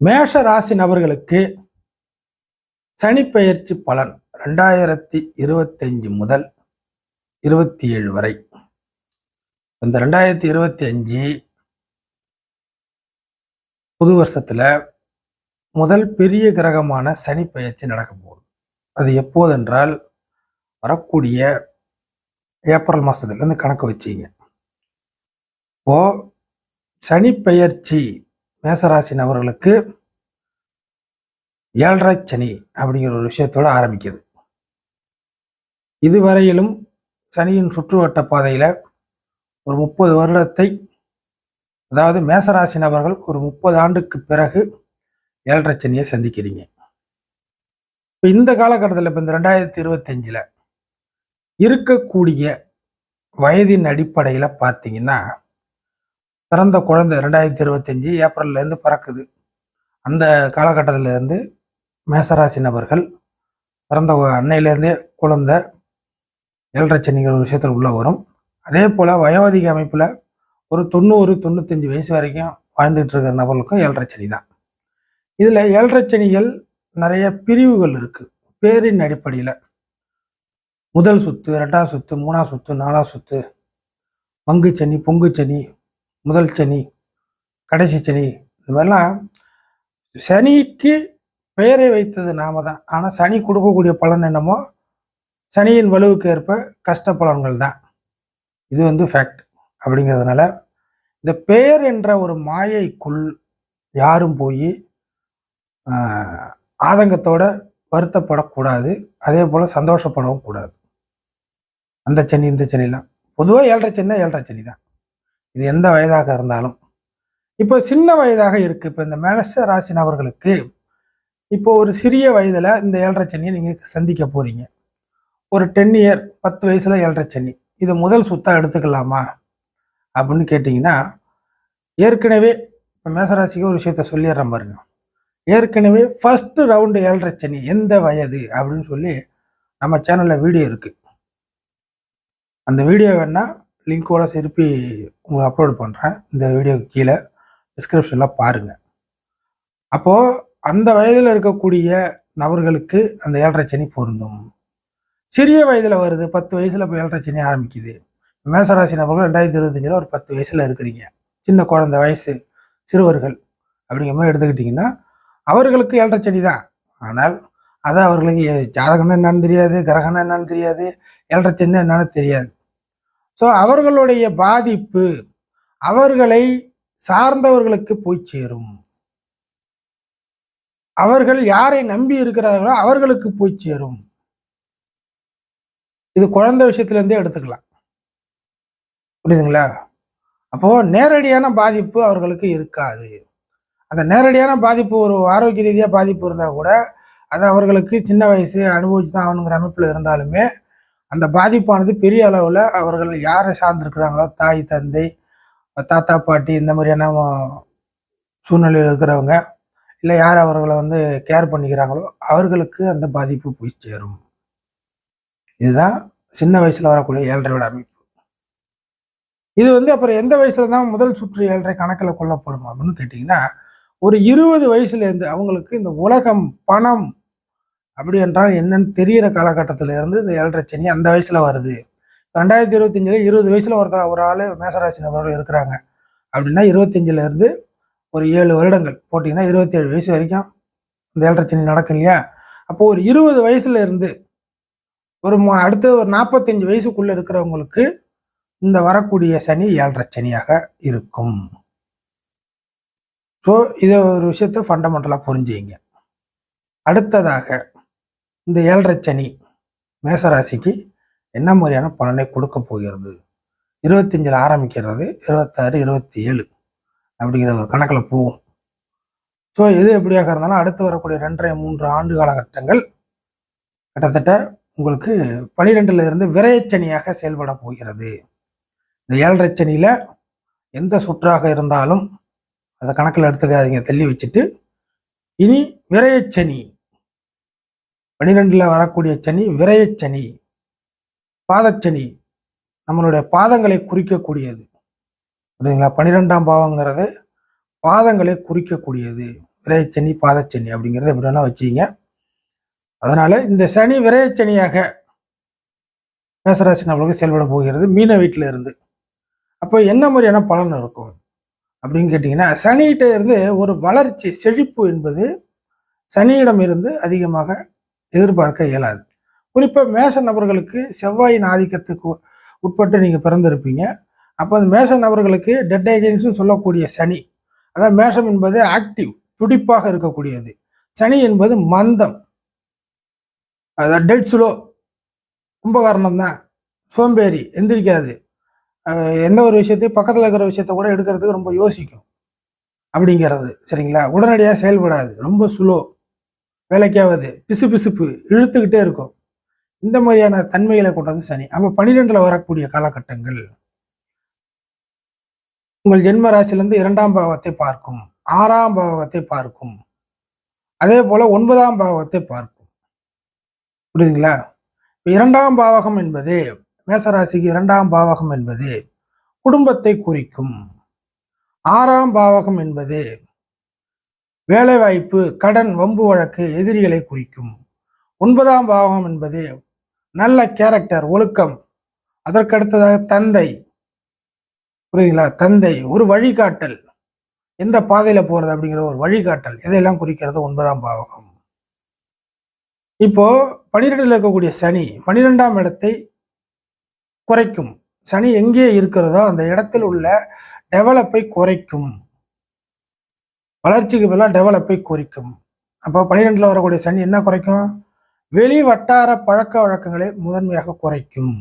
மேஷ ராசி நபர்களுக்கு சனிப்பெயர்ச்சி பலன் ரெண்டாயிரத்தி இருபத்தஞ்சு முதல் இருபத்தி ஏழு வரை. இந்த ரெண்டாயிரத்தி இருபத்தி அஞ்சு புது வருஷத்துல முதல் பெரிய கிரகமான சனி பெயர்ச்சி நடக்க போகுது. அது எப்போதென்றால் வரக்கூடிய ஏப்ரல் மாசத்துலேருந்து கணக்கு வச்சிங்க. இப்போ சனி பெயர்ச்சி மேசராசி நபர்களுக்கு ஏழரை சனி அப்படிங்கிற ஒரு விஷயத்தோட ஆரம்பிக்குது. இதுவரையிலும் சனியின் சுற்றுவட்ட பாதையில் ஒரு முப்பது வருடத்தை அதாவது மேசராசி நபர்கள் ஒரு முப்பது ஆண்டுக்கு பிறகு ஏழரை சனியை சந்திக்கிறீங்க. இப்போ இந்த காலகட்டத்தில் இப்போ இந்த ரெண்டாயிரத்தி இருபத்தஞ்சில் இருக்கக்கூடிய வயதின் அடிப்படையில் பார்த்தீங்கன்னா பிறந்த குழந்தை ரெண்டாயிரத்தி இருபத்தஞ்சி ஏப்ரல்லேருந்து பிறக்குது. அந்த காலகட்டத்திலேருந்து மேசராசி நபர்கள் பிறந்த அன்னையிலேருந்தே குழந்தை ஏழரைச்சனிங்கிற ஒரு விஷயத்தில் உள்ளே வரும். அதே போல் வயோதிக அமைப்பில் ஒரு தொண்ணூறு தொண்ணூத்தஞ்சு வயசு வரைக்கும் வாழ்ந்துகிட்டு இருக்கிற நபர்களுக்கும் ஏழரைச்சனி தான். இதில் ஏழரைச்சனிகள் நிறைய பிரிவுகள் இருக்குது பேரின் அடிப்படையில் முதல் சுத்து ரெண்டாம் சுத்து மூணாம் சுத்து நாலாம் சுத்து பங்குச்சனி பொங்குச்சனி முதல் சனி கடைசி சனி இந்த மாதிரிலாம் சனிக்கு பெயரை வைத்தது நாம தான். ஆனால் சனி கொடுக்கக்கூடிய பலன் என்னமோ சனியின் வலுவுக்கு ஏற்ப கஷ்ட பலன்கள் தான். இது வந்து ஃபேக்ட் அப்படிங்கிறதுனால இந்த பெயர் என்ற ஒரு மாயைக்குள் யாரும் போய் ஆதங்கத்தோட வருத்தப்படக்கூடாது. அதே போல் சந்தோஷப்படவும் கூடாது. அந்த சனி இந்த சனிலாம். பொதுவாக ஏழரை சனினா ஏழரை சனி தான் இது எந்த வயதாக இருந்தாலும். இப்போ சின்ன வயதாக இருக்குது இப்போ இந்த மேலச ராசி நபர்களுக்கு இப்போ ஒரு சிறிய வயதில் இந்த ஏழரை சனியை நீங்கள் சந்திக்க போகிறீங்க ஒரு டென் இயர் பத்து வயசில் ஏழரை சனி. இது முதல் சுத்தாக எடுத்துக்கலாமா? அப்படின்னு கேட்டிங்கன்னா ஏற்கனவே இப்போ மேசராசிக்கு ஒரு விஷயத்த சொல்லிடுறேன் பாருங்க. ஏற்கனவே ஃபஸ்ட்டு ரவுண்டு ஏழரை சனி எந்த வயது அப்படின்னு சொல்லி நம்ம சேனலில் வீடியோ இருக்குது அந்த வீடியோ வேணால் லிங்கோட திருப்பி உங்களுக்கு அப்லோட் பண்ணுறேன் இந்த வீடியோக்கு கீழே டிஸ்கிரிப்ஷனில் பாருங்கள் அப்போது அந்த வயதில் இருக்கக்கூடிய நபர்களுக்கு அந்த ஏழரை சனி பொருந்தும். சிறிய வயதில் வருது பத்து வயசில் இப்போ ஏழரை சனி ஆரம்பிக்குது. மேசராசி நபர்கள் ரெண்டாயிரத்தி இருபத்தஞ்சில் ஒரு பத்து வயசில் இருக்கிறீங்க. சின்ன குழந்தை வயசு சிறுவர்கள் அப்படிங்கிற மாதிரி எடுத்துக்கிட்டிங்கன்னா அவர்களுக்கு ஏழரை சனி தான். ஆனால் அதை அவர்களுக்கு ஜாதகம்னா என்னன்னு தெரியாது கிரகம்னா என்னன்னு தெரியாது ஏழரை சனி என்னன்னு தெரியாது. ஸோ அவர்களுடைய பாதிப்பு அவர்களை சார்ந்தவர்களுக்கு போய் சேரும். அவர்கள் யாரை நம்பி இருக்கிறார்களோ அவர்களுக்கு போய் சேரும். இது குழந்தை விஷயத்துலேருந்தே எடுத்துக்கலாம். புரியுதுங்களா? அப்போ நேரடியான பாதிப்பு அவர்களுக்கு இருக்காது. அந்த நேரடியான பாதிப்பு ஒரு ஆரோக்கிய ரீதியாக பாதிப்பு இருந்தால் கூட அது அவர்களுக்கு சின்ன வயசு அனுபவிச்சு தான் ஆகணுங்கிற அமைப்பில் இருந்தாலுமே அந்த பாதிப்பானது பெரிய அளவில் அவர்கள் யாரை சார்ந்திருக்கிறாங்களோ தாய் தந்தை தாத்தா பாட்டி இந்த மாதிரியான சூழ்நிலையில் இருக்கிறவங்க இல்லை யார் அவர்களை வந்து கேர் பண்ணிக்கிறாங்களோ அவர்களுக்கு அந்த பாதிப்பு போய் சேரும். இதுதான் சின்ன வயசில் வரக்கூடிய ஏழ்றையோட அமைப்பு. இது வந்து அப்புறம் எந்த வயசுல தான் முதல் சுற்று ஏழரை கணக்கில் கொல்லப்படும் அப்படின்னு கேட்டிங்கன்னா ஒரு இருபது வயசுலேருந்து அவங்களுக்கு இந்த உலகம் பணம் அப்படி என்றால் என்னன்னு தெரியிற காலகட்டத்தில் இருந்து இந்த ஏழரை சனி அந்த வயசில் வருது. ரெண்டாயிரத்தி இருபத்தஞ்சில் இருபது வயசில் ஒருத்த ஒரு ஆள் மேசராசி நபர்கள் இருக்கிறாங்க. அப்படின்னா இருபத்தஞ்சில இருந்து ஒரு ஏழு வருடங்கள். போட்டிங்கன்னா இருபத்தேழு வயசு வரைக்கும் இந்த ஏழரை சனி நடக்கும் இல்லையா? அப்போது ஒரு இருபது வயசுல இருந்து ஒரு அடுத்த ஒரு நாற்பத்தஞ்சு வயசுக்குள்ளே இருக்கிறவங்களுக்கு இந்த வரக்கூடிய சனி ஏழரை சனியாக இருக்கும். ஸோ இதை ஒரு விஷயத்த ஃபண்டமெண்டலாக புரிஞ்சுங்க அடுத்ததாக இந்த ஏழரை சனி மேசராசிக்கு என்ன மாதிரியான பலனை கொடுக்க போகிறது? இருபத்தஞ்சில் ஆரம்பிக்கிறது இருபத்தாறு இருபத்தி ஏழு அப்படிங்கிற ஒரு கணக்கில் போகும். ஸோ எது எப்படியாக இருந்தாலும் அடுத்து வரக்கூடிய ரெண்டரை மூன்று ஆண்டு காலகட்டங்கள் கிட்டத்தட்ட உங்களுக்கு பனிரெண்டுல இருந்து விரையச்சனியாக செயல்பட போகிறது. இந்த ஏழரை சனியில் எந்த சுற்றாக இருந்தாலும் அதை கணக்கில் எடுத்துக்காதீங்க தள்ளி வச்சுட்டு இனி விரையச்சனி பனிரெண்டில் வரக்கூடிய சனி விரையச்சனி பாதச்சனி நம்மளுடைய பாதங்களை குறிக்கக்கூடியது. புரியுதுங்களா? பன்னிரெண்டாம் பாவங்கிறது பாதங்களை குறிக்கக்கூடியது. விரயச்சனி பாதச்சனி அப்படிங்கிறத எப்படி வேணால் வச்சுக்கிங்க. அதனால் இந்த சனி விரயச்சனியாக மேசராசி நம்மளுக்கு செயல்பட போகிறது மீன வீட்டில் இருந்து. அப்போ என்ன மாதிரியான பலன் இருக்கும் அப்படின்னு கேட்டிங்கன்னா சனிகிட்ட இருந்து ஒரு வளர்ச்சி செழிப்பு என்பது சனியிடம் இருந்து அதிகமாக எதிர்பார்க்க இயலாது. குறிப்பாக மேஷ நபர்களுக்கு செவ்வாயின் ஆதிக்கத்துக்கு உட்பட்டு நீங்கள் பிறந்திருப்பீங்க. அப்போ அந்த மேஷ நபர்களுக்கு டெட் ஏஜென்ஸும் சொல்லக்கூடிய சனி அதாவது மேஷம் என்பது ஆக்டிவ் துடிப்பாக இருக்கக்கூடியது. சனி என்பது மந்தம். அதாவது டெட் ஸ்லோ கும்பகாரணம் தான். சோம்பேறி எந்திரிக்காது. எந்த ஒரு விஷயத்தையும் பக்கத்தில் இருக்கிற விஷயத்த கூட எடுக்கிறதுக்கு ரொம்ப யோசிக்கும். அப்படிங்கிறது சரிங்களா? உடனடியாக செயல்படாது. ரொம்ப ஸ்லோ வேலைக்காவது பிசு பிசுப்பு இழுத்துக்கிட்டே இருக்கும். இந்த மாதிரியான தன்மைகளை கொண்டது சனி. அப்போ பன்னிரெண்டில் வரக்கூடிய காலகட்டங்கள். உங்கள் ஜென்ம ராசியிலிருந்து இரண்டாம் பாவத்தை பார்க்கும். ஆறாம் பாவத்தை பார்க்கும். அதே போல ஒன்பதாம் பாவத்தை பார்க்கும். புரியுதுங்களா? இப்போ இரண்டாம் பாவகம் என்பது மேசராசிக்கு இரண்டாம் பாவகம் என்பது குடும்பத்தை குறிக்கும். ஆறாம் பாவகம் என்பது வேலைவாய்ப்பு கடன் வம்பு வழக்கு எதிரிகளை குறிக்கும். ஒன்பதாம் பாவகம் என்பது நல்ல கேரக்டர் ஒழுக்கம். அதற்கடுத்ததாக தந்தை. புரியுதுங்களா? தந்தை ஒரு வழிகாட்டல். எந்த பாதையில் போகிறது அப்படிங்கிற ஒரு வழிகாட்டல். இதையெல்லாம் குறிக்கிறது? ஒன்பதாம் பாவகம் இப்போ பனிரெண்டில் இருக்கக்கூடிய சனி பனிரெண்டாம் இடத்தை குறைக்கும். சனி எங்கே இருக்கிறதோ அந்த இடத்தில் உள்ள டெவலப்பை குறைக்கும். வளர்ச்சிக்கு பதிலாக டெவலப்பை குறைக்கும். அப்போ பனிரெண்டில் வரக்கூடிய சனி என்ன குறைக்கும்? வெளி வட்டார பழக்க வழக்கங்களை முதன்மையாக குறைக்கும்.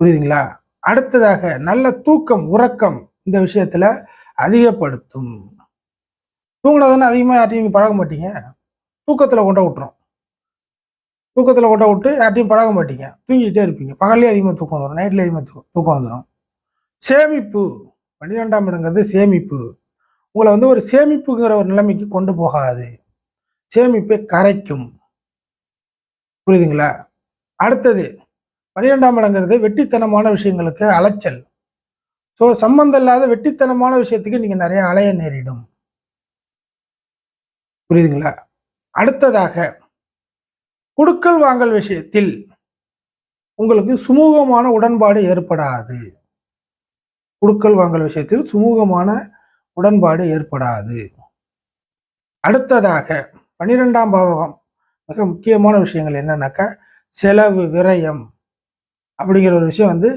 புரியுதுங்களா? அடுத்ததாக நல்ல தூக்கம் உறக்கம் இந்த விஷயத்தில் அதிகப்படுத்தும். தூங்கினதுன்னு அதிகமாக யார்ட்டையும் பழக மாட்டீங்க? தூக்கத்தில் கொண்ட விட்டுரும். தூக்கத்தில் கொண்ட விட்டு யார்ட்டையும் பழக மாட்டீங்க. தூங்கிக்கிட்டே இருப்பீங்க. பகல்லே அதிகமாக தூக்கம் வந்துடும் நைட்ல அதிகமாக தூக்கம் வந்துடும் சேமிப்பு பன்னிரெண்டாம் இடங்கிறது சேமிப்பு. உங்களை வந்து ஒரு சேமிப்புங்கிற ஒரு நிலைமைக்கு கொண்டு போகாது. சேமிப்பை கரைக்கும். புரியுதுங்களா? அடுத்தது பன்னிரெண்டாம் இடங்கிறது வெட்டித்தனமான விஷயங்களுக்கு அலைச்சல். ஸோ சம்பந்தம் இல்லாத வெட்டித்தனமான விஷயத்துக்கு நீங்கள் நிறைய அலைய நேரிடும். புரியுதுங்களா? அடுத்ததாக குடுக்கல் வாங்கல் விஷயத்தில் உங்களுக்கு சுமூகமான உடன்பாடு ஏற்படாது. குடுக்கல் வாங்கல் விஷயத்தில் சுமூகமான உடன்பாடு ஏற்படாது. அடுத்ததாக பன்னிரெண்டாம் பாவகம் மிக முக்கியமான விஷயங்கள் என்னன்னாக்கா செலவு விரயம் அப்படிங்கிற ஒரு விஷயம் வந்து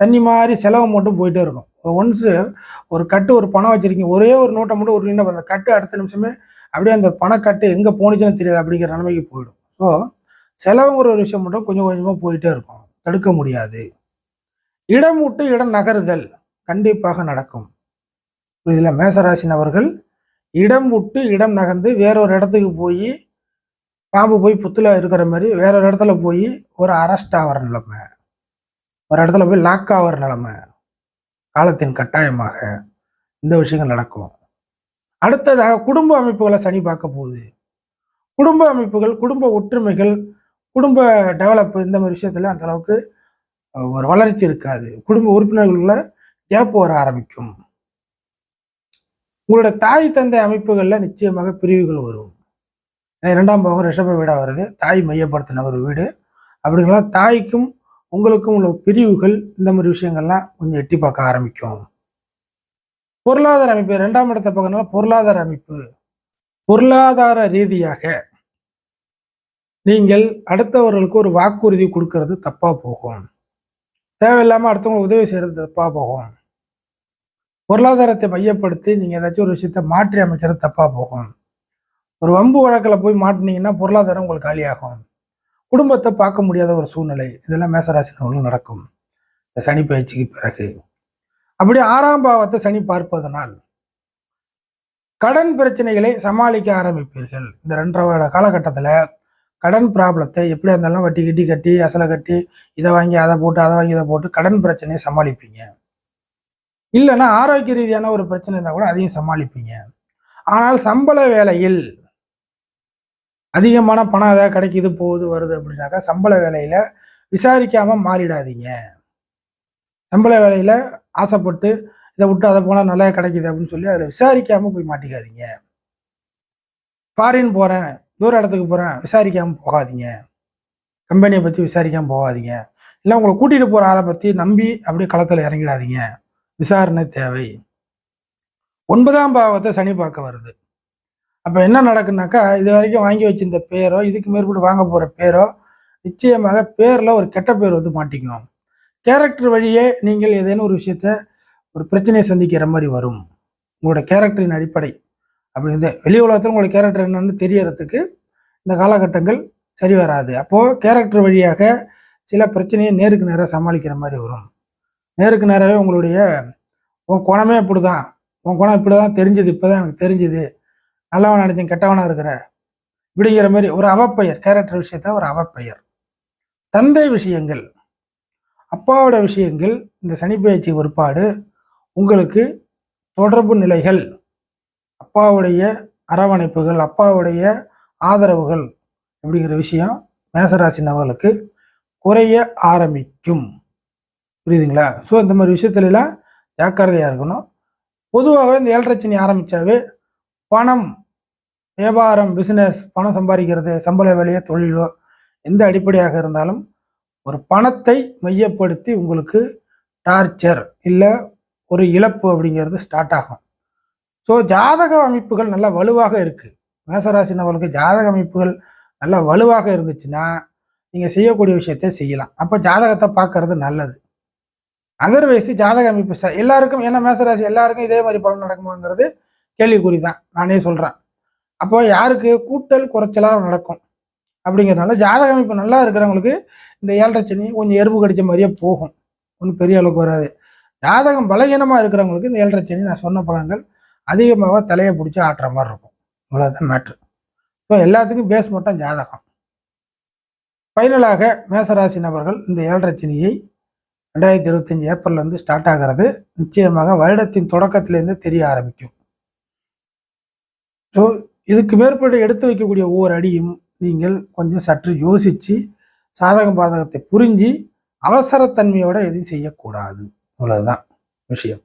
தண்ணி மாதிரி செலவு மட்டும் போயிட்டே இருக்கும். ஒன்ஸு ஒரு கட்டு ஒரு பணம் வச்சுருக்கீங்க ஒரே ஒரு நோட்டை மட்டும் ஒரு நின்று அந்த கட்டு அடுத்த நிமிஷமே அப்படியே அந்த பணக்கட்டு எங்கே போணுச்சுன்னு தெரியாது அப்படிங்கிற நிலைமைக்கு போயிடும். ஸோ செலவுங்கிற ஒரு விஷயம் மட்டும் கொஞ்சம் கொஞ்சமாக போயிட்டே இருக்கும். தடுக்க முடியாது. இடம் விட்டு இடம் நகருதல் கண்டிப்பாக நடக்கும். இதில் மேசராசி நபர்கள் இடம் விட்டு இடம் நகர்ந்து வேறொரு இடத்துக்கு போய் பாம்பு போய் புத்தில் இருக்கிற மாதிரி வேற ஒரு இடத்துல போய் ஒரு அரெஸ்ட் ஆகிற நிலைமை. ஒரு இடத்துல போய் லாக் ஆகிற நிலைமை. காலத்தின் கட்டாயமாக இந்த விஷயங்கள் நடக்கும். அடுத்ததாக குடும்ப அமைப்புகளை சனி பார்க்க போகுது. குடும்ப அமைப்புகள் குடும்ப ஒற்றுமைகள் குடும்ப டெவலப் இந்த மாதிரி விஷயத்துல அந்த அளவுக்கு ஒரு வளர்ச்சி இருக்காது. குடும்ப உறுப்பினர்களில் கேப் வர ஆரம்பிக்கும். உங்களோட தாய் தந்தை அமைப்புகளில் நிச்சயமாக பிரிவுகள் வரும். இரண்டாம் பாகம் ரிஷப வீடாக வருது. தாய் மையப்படுத்தின ஒரு வீடு. அப்படிங்களா? தாய்க்கும் உங்களுக்கும் உள்ள பிரிவுகள் இந்த மாதிரி விஷயங்கள்லாம் கொஞ்சம் எட்டி பார்க்க ஆரம்பிக்கும். பொருளாதார அமைப்பு ரெண்டாம் இடத்தை பார்க்கறதுனால பொருளாதார அமைப்பு. பொருளாதார ரீதியாக நீங்கள் அடுத்தவர்களுக்கு ஒரு வாக்குறுதி கொடுக்கறது தப்பாக போகும். தேவையில்லாம அடுத்தவங்களுக்கு உதவி செய்கிறது தப்பாக போகும். பொருளாதாரத்தை மையப்படுத்தி நீங்கள் ஏதாச்சும் ஒரு விஷயத்த மாற்றி அமைக்கிறது தப்பாக போகும். ஒரு வம்பு வழக்கில் போய் மாட்டினீங்கன்னா பொருளாதாரம் உங்களுக்கு காலியாகும். குடும்பத்தை பார்க்க முடியாத ஒரு சூழ்நிலை. இதெல்லாம் மேசராசினவர்களும் நடக்கும். இந்த சனி பயிற்சிக்கு பிறகு. அப்படி ஆறாம் பாவத்தை சனி பார்ப்பதனால் கடன் பிரச்சனைகளை சமாளிக்க ஆரம்பிப்பீர்கள். இந்த ரெண்டரை வருட காலகட்டத்தில் கடன் ப்ராப்ளத்தை எப்படியா இருந்தாலும் வட்டி கட்டி கட்டி அசலை கட்டி இதை வாங்கி அதை போட்டு அதை வாங்கி இதை போட்டு கடன் பிரச்சனையை சமாளிப்பீங்க. இல்லைன்னா ஆரோக்கிய ரீதியான ஒரு பிரச்சனை இருந்தால் கூட அதையும் சமாளிப்பீங்க. ஆனால் சம்பள வேலையில் அதிகமான பணம் ஏதாவது கிடைக்கிது போகுது வருது அப்படின்னாக்கா சம்பள வேலையில் விசாரிக்காமல் மாறிடாதீங்க. சம்பள வேலையில் ஆசைப்பட்டு இதை விட்டு அதை போனால் நல்லா கிடைக்கிது அப்படின்னு சொல்லி அதில் விசாரிக்காமல் போய் மாட்டிக்காதீங்க. ஃபாரின் போகிறேன் தூர இடத்துக்கு போகிறேன் விசாரிக்காமல் போகாதீங்க. கம்பெனியை பற்றி விசாரிக்காமல் போகாதீங்க. இல்லை உங்களை கூட்டிகிட்டு போகிற ஆளை பற்றி நம்பி அப்படியே களத்தில் இறங்கிடாதீங்க. விசாரணை தேவை. ஒன்பதாம் பாவத்தை சனி பார்க்க வருது. அப்போ என்ன நடக்குனாக்கா இது வரைக்கும் வாங்கி வச்சிருந்த பேரோ இதுக்கு மேற்பட்டு வாங்க போகிற பேரோ நிச்சயமாக பேரில் ஒரு கெட்ட பேர் வந்து மாட்டிக்கும். கேரக்டர் வழியே நீங்கள் ஏதேனும் ஒரு விஷயத்த ஒரு பிரச்சனையை சந்திக்கிற மாதிரி வரும். உங்களோட கேரக்டரின் அடிப்படை. அப்படி வந்து வெளி உலகத்தில் உங்களோட கேரக்டர் என்னன்னு தெரியறதுக்கு இந்த காலகட்டங்கள் சரி வராது. அப்போது கேரக்டர் வழியாக சில பிரச்சனையை நேருக்கு நேராக சமாளிக்கிற மாதிரி வரும். நேருக்கு நேராகவே உங்களுடைய உன் குணமே இப்படி தான் உன் குணம் இப்படி தான் தெரிஞ்சது இப்போ தான் எனக்கு தெரிஞ்சுது. நல்லவன் நினைச்சேன் கெட்டவனாக இருக்கிற. இப்படிங்கிற மாதிரி ஒரு அவப்பெயர் கேரக்டர் விஷயத்தில் ஒரு அவப்பெயர். தந்தை விஷயங்கள். அப்பாவோட விஷயங்கள் இந்த சனிப்பெயர்ச்சி ஒருபாடு உங்களுக்கு தொடர்பு நிலைகள். அப்பாவுடைய அரவணைப்புகள் அப்பாவுடைய ஆதரவுகள் அப்படிங்கிற விஷயம் மேசராசி நபர்களுக்கு குறைய ஆரம்பிக்கும். புரியுதுங்களா? ஸோ இந்த மாதிரி விஷயத்துலலாம் ஜாக்கிரதையாக இருக்கணும். பொதுவாகவே இந்த ஏழரை சனி ஆரம்பித்தாவே பணம் வியாபாரம் பிஸ்னஸ் பணம் சம்பாதிக்கிறது சம்பள வேலையோ தொழிலோ எந்த அடிப்படையாக இருந்தாலும் ஒரு பணத்தை மையப்படுத்தி உங்களுக்கு டார்ச்சர் இல்லை ஒரு இழப்பு அப்படிங்கிறது ஸ்டார்ட் ஆகும். ஸோ ஜாதக அமைப்புகள் நல்லா வலுவாக இருக்குது மேசராசி நபர்களுக்கு ஜாதக அமைப்புகள் நல்லா வலுவாக இருந்துச்சுன்னா நீங்கள் செய்யக்கூடிய விஷயத்தை செய்யலாம். அப்போ ஜாதகத்தை பார்க்கறது நல்லது. அதர்வைஸ் ஜாதக அமைப்பு எல்லாருக்கும் ஏன்னா மேசராசி எல்லாருக்கும் இதே மாதிரி பலன் நடக்குமாங்கிறது கேள்விக்குறி தான் நானே சொல்கிறேன் அப்போ யாருக்கு கூட்டல் குறைச்சலாக நடக்கும்? அப்படிங்கிறதுனால ஜாதக அமைப்பு நல்லா இருக்கிறவங்களுக்கு இந்த ஏழரை சனி கொஞ்சம் எறும்பு கடிச்ச மாதிரியே போகும். ஒன்றும் பெரிய அளவுக்கு வராது. ஜாதகம் பலகீனமாக இருக்கிறவங்களுக்கு இந்த ஏழரை சனி நான் சொன்ன பலன்கள் அதிகமாக தலையை பிடிச்சி ஆட்டுற மாதிரி இருக்கும். இவ்வளோதான் மேட்ரு ஸோ எல்லாத்துக்கும் பேஸ் மட்டும் ஜாதகம். ஃபைனலாக மேசராசி நபர்கள் இந்த ஏழரை சனியை ரெண்டாயிரத்தி இருபத்தஞ்சி ஏப்ரல்லேருந்து ஸ்டார்ட் ஆகிறது. நிச்சயமாக வருடத்தின் தொடக்கத்திலேருந்து தெரிய ஆரம்பிக்கும். ஸோ இதுக்கு மேற்பட்டு எடுத்து வைக்கக்கூடிய ஒவ்வொரு அடியும் நீங்கள் கொஞ்சம் சற்று யோசித்து சாதக பாதகத்தை புரிஞ்சு அவசரத்தன்மையோடு எதுவும் செய்யக்கூடாது. இவ்வளவுதான் விஷயம்.